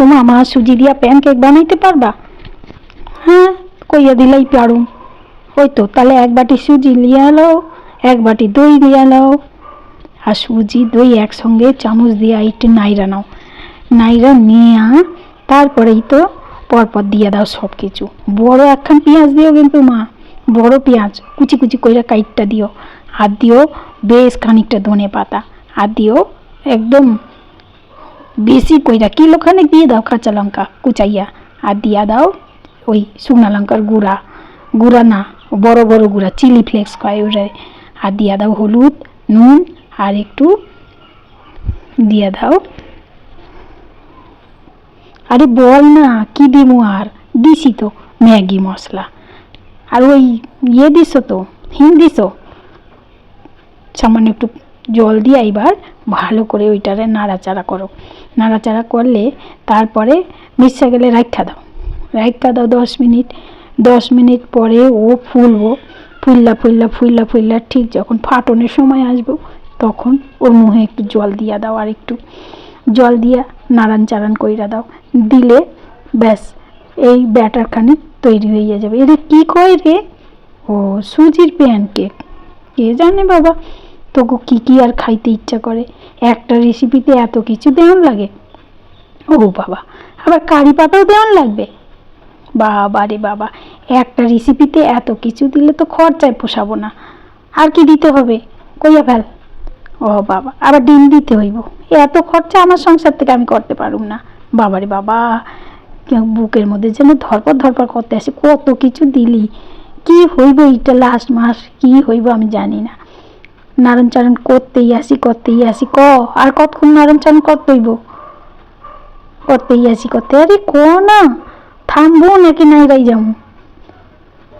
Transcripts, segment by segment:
ও মামা সুজি দিয়া প্যানকেক বানাইতে পারবা? হ্যাঁ কইয়া দিলেই পারুম ওই তো তাহলে এক বাটি সুজি লিয়ে এলো এক বাটি দই দিয়ে এলো আর সুজি, দই একসঙ্গে চামচ দিয়ে একটু নাইরা নাও। নাইরা নিয়ে, তারপরেই তো পরপর দিয়ে দাও সব কিছু বড় একখান পেঁয়াজ দিও কিন্তু, মা। বড় পেঁয়াজ, কুচি কুচি কইরা কাইটটা দিও। আর দিও বেশ খানিকটা ধনে পাতা আর দিও একদম বেশি কইরা কিলোখানেক দিয়ে দাও কাঁচা লঙ্কা কুচাইয়া। আর দিয়া দাও ওই শুকনা লঙ্কার গুঁড়া। গুঁড়া না, বড় বড় গুঁড়া, চিলি ফ্লেক্স কয় ওটা আর দিয়া দাও হলুদ, নুন আর একটু দিয়া দাও। আরে বল না, কি দিমু আর? দিছি তো ম্যাগি মশলা। আর ওই ইয়ে দিছো তো, হিং দিছো? সামান্য একটু জল দিয়ে এবার ভালো করে ওইটারে নাড়াচাড়া করো। নাড়াচাড়া করলে তারপরে মিশা গেলে রাখা দাও। রাখা দাও দশ মিনিট। দশ মিনিট পরে ও ফুলবো। ফুললা ফুললা ফুললা ফুললা ঠিক যখন ফাটনের সময় আসব তখন ওর মুহে একটু জল দিয়া দাও আর একটু। জল দিয়া নাড়ান চাড়ান কইরা দাও। দিলে ব্যাস এই ব্যাটারখানি তৈরি হয়ে যাবে। এটা কি কয় রে? ও সুজির প্যান কেক কে জানে বাবা? তোকে কি কি আর খাইতে ইচ্ছা করে? একটা রেসিপিতে এত কিছু দেওয়ান লাগে? ও বাবা, আবার কারি পাতাও দেওয়ান লাগবে? বাবা রে বাবা, একটা রেসিপিতে এত কিছু দিলে তো খরচায় পোষাবো না। আর কি দিতে হবে? কইয়া ফেল। ও বাবা, আবার ডিম দিতে হইব। এত খরচা আমার সংসার থেকে আমি করতে পারুম না। বাবারে বাবা বুকের মধ্যে যেন ধরপর ধরপর করতে আসে, কত কিছু দিলি? কি হইব এইটা লাস্ট মাস? কি হইব আমি জানি না। নারণ চারণ করতেই আসি করতেই আসি। ক? আর কতক্ষণ নারণ চারণ করতে হইব করতেই আসি, করতে আরে ক না? থামবো নাকি নাইরাই যাব?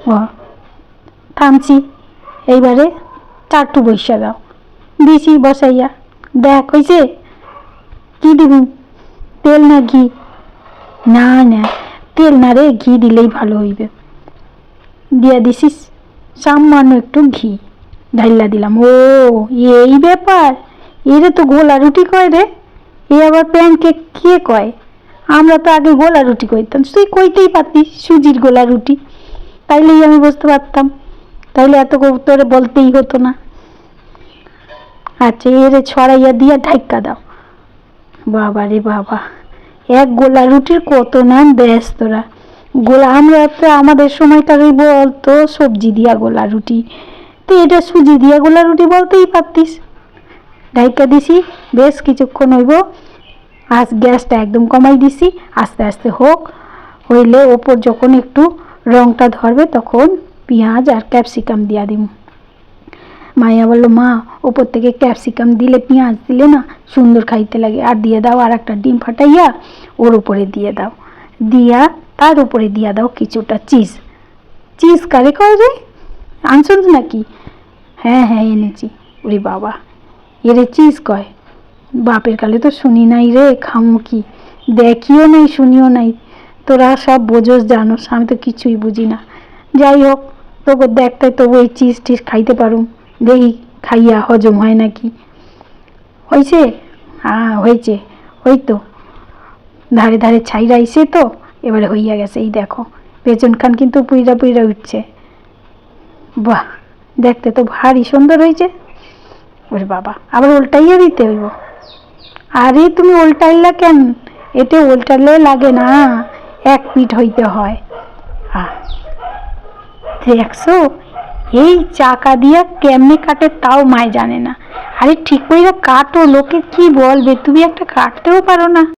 ও থামছি। এইবারে চারটু বৈশা দাও। দিছি বসাইয়া। দেখ, হইছে? কি দিবি? তেল না ঘি? না না। তেল না রে, ঘি দিলেই ভালো হইবে। দিয়া দিছিস সামান্য একটু ঘি। ঢাইলা দিলাম। ও, এই ব্যাপার? এরে তো গোলা রুটি কয় রে? এ আবার প্যানকেক কে কয়? আমরা তো আগে গোলা রুটি কইতাম। তুই কইতেই পারতিস সুজির গোলা রুটি। তাইলেই আমি বুঝতে পারতাম। তাইলে এত তোরে বলতেই হতো না। আচ্ছা এরে ছড়াইয়া দিয়া ঢাইকা দাও। বাবা রে বাবা, এক গোলা রুটির কত নাম ব্যাস তোরা। গোলা আমরা তো আমাদের সময়কার ওই বলতো সবজি দিয়া গোলা রুটি। তো এটা সুজি দিয়া গোলা রুটি বলতেই পারতিস। ঢাইকা দিছি, বেশ কিছুক্ষণ হইব। আজ গ্যাসটা একদম কমাই দিছি, আস্তে আস্তে হোক। হইলে ওপর যখন একটু রংটা ধরবে তখন পেঁয়াজ আর ক্যাপসিকাম দিয়া দিব মাইয়া বলল, মা, ওপর থেকে ক্যাপসিকাম দিলে পেঁয়াজ দিলে না সুন্দর খাইতে লাগে। আর দিয়ে দাও আর একটা ডিম ফাটাইয়া, ওর উপরে দিয়ে দাও। দিয়া, তার উপরে দিয়া দাও কিছুটা চিজ। চিজ কারে কয় রে আনছন্স নাকি? হ্যাঁ হ্যাঁ এনেছি। ওরে বাবা। এরে চিজ কয়? বাপের কালে তো শুনি নাই রে, খামো কি? দেখিও নাই, শুনিও নাই। তোরা সব বোঝোস, জানোস, আমি তো কিছুই বুঝি না। যাই হোক, তোকে দেখতে তবু এই চিজ টিজ খাইতে পারুম। দেখি খাইয়া হজম হয় নাকি? হয়েছে হ্যাঁ হয়েছে ওই তো। ধারে ধারে ছাইরা আইসে তো, এবারে হইয়া গেছে। এই দেখো পেছন খান কিন্তু পুইরা পুইরা উঠছে। বাহ! দেখতে তো ভারী সুন্দর হয়েছে। ওরে বাবা, আবার উল্টাইয়া দিতে হইব। আরে, তুমি উল্টাইলা কেন? এতে উল্টালে লাগে না, এক পিঠ হইতে হয়। দেখছ? এই চাকা দিয়া কেমনে কাটে তাও মায় জানে না। আরে ঠিক করে কাটো, লোকে কি বলবে? তুমি একটা কাটতেও পারো না।